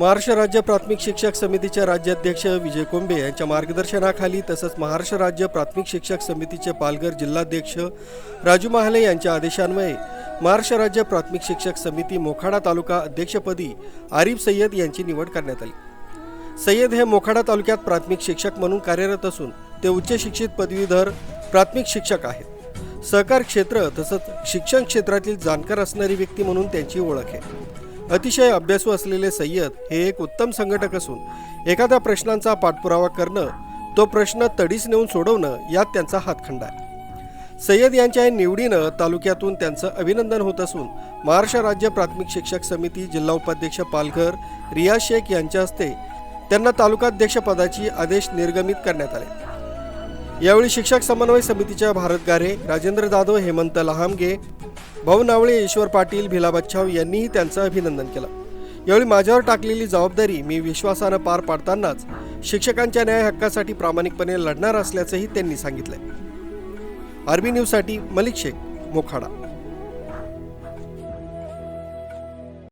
महाराष्ट्र राज्य प्राथमिक शिक्षक समितीचे राज्याध्यक्ष विजय कोंबे यांच्या मार्गदर्शनाखाली तसंच महाराष्ट्र राज्य प्राथमिक शिक्षक समितीचे पालघर जिल्हाध्यक्ष राजू महाले यांच्या आदेशान्वये महाराष्ट्र राज्य प्राथमिक शिक्षक समिती मोखाडा तालुका अध्यक्षपदी आरिफ सय्यद यांची निवड करण्यात आली. सय्यद हे मोखाडा तालुक्यात प्राथमिक शिक्षक म्हणून कार्यरत असून ते उच्च शिक्षित पदवीधर प्राथमिक शिक्षक आहेत. सहकार क्षेत्र तसंच शिक्षण क्षेत्रातील जाणकार असणारी व्यक्ती म्हणून त्यांची ओळख आहे. अतिशय अभ्यासू असलेले सय्यद हे एक उत्तम संघटक असून एखाद्या प्रश्नांचा पाठपुरावा करणं तो प्रश्न तडीस नेऊन सोडवणं यात त्यांचा हातखंडा आहे. सय्यद यांच्या या निवडीनं तालुक्यातून त्यांचं अभिनंदन होत असून महाराष्ट्र राज्य प्राथमिक शिक्षक समिती जिल्हा उपाध्यक्ष पालघर रिया शेख यांच्या हस्ते त्यांना तालुकाध्यक्षपदाची आदेश निर्गमित करण्यात आले. यावेळी शिक्षक समन्वय समितीच्या भारत गारे राजेंद्र जाधव हेमंत लहामगे भाऊ नावळे ईश्वर पाटील भिला बच्छाव यांनीही त्यांचं अभिनंदन केलं. यावेळी माझ्यावर टाकलेली जबाबदारी मी विश्वासानं पार पाडतानाच शिक्षकांच्या न्याय हक्कासाठी प्रामाणिकपणे लढणार असल्याचंही त्यांनी सांगितलंय. आरबी न्यूजसाठी मलिक शेख मोखाडा.